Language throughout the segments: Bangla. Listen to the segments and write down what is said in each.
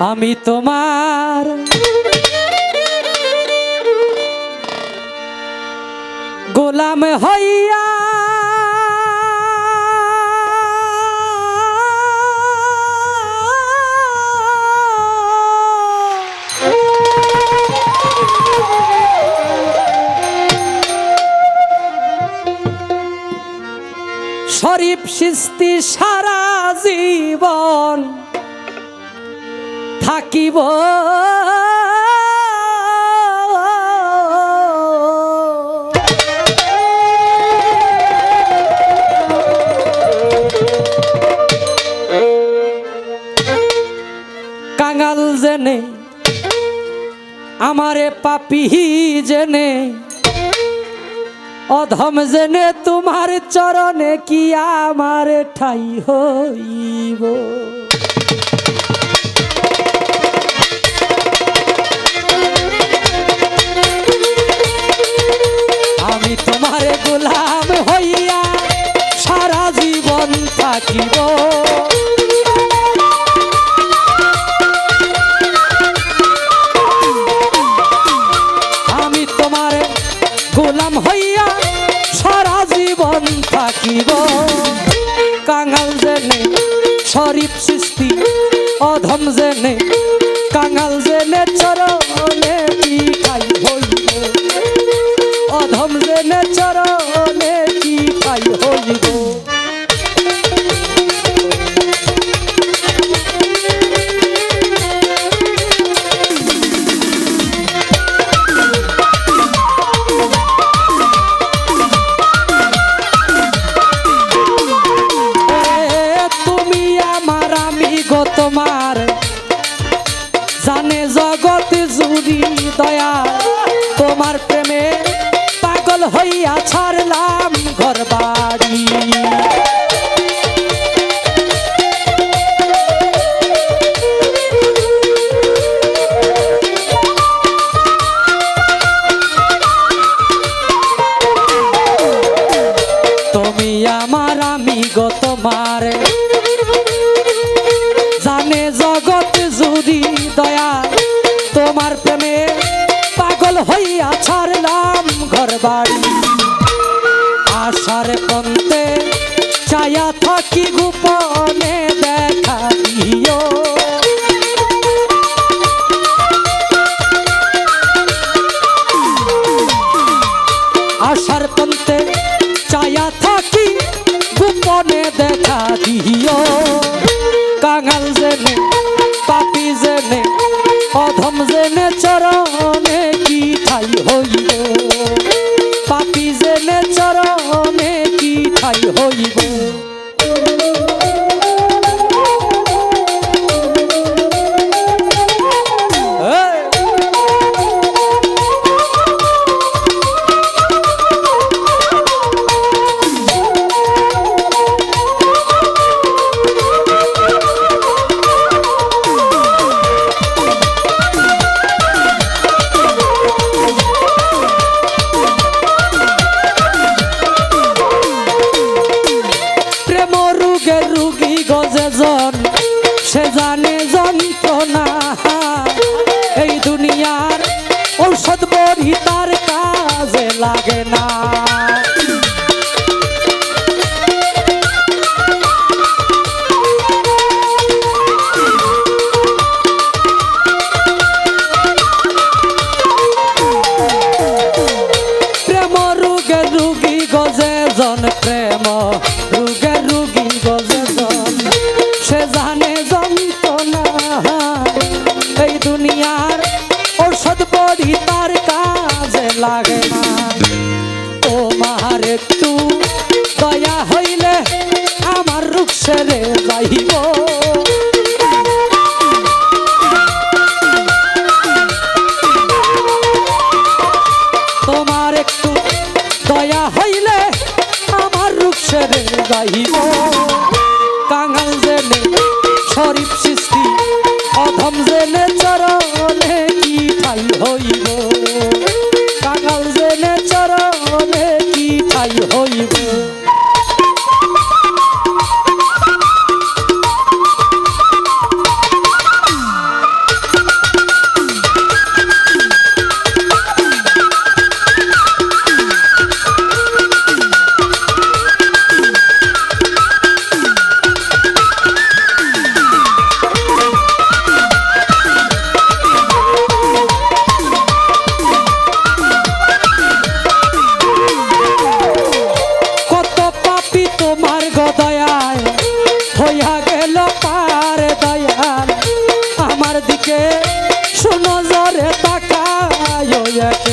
আমি তোমার গোলাম হইয়া শরীফ সিস্তি সারা থাকিব। কাঙাল জেনে আমারে পাপি জেনে অধম জেনে তোমার চরণে কি আমার ঠাই হইব? আমি তোমার গোলাম হইয়া সারা জীবন থাকিব। আমি তোমার গোলাম হইয়া সারা জীবন থাকিব। কাঙাল জেনে শরীফ সৃষ্টি, অধম জেনে কাঙাল জেনে চরণে কি খাই হইয়া ছাড়লাম ঘর বাড়ি বাড়ি সেরে যাইব। তোমার একটু দয়া হইলে আমার রূপ সেরে যাইব। কাঙাল জেনে শরীফ সৃষ্টি, অধম জেনে চরণে কি ঠাই হইব। কাঙাল জেনে চরণে কি ঠাই হইব।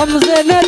हम से न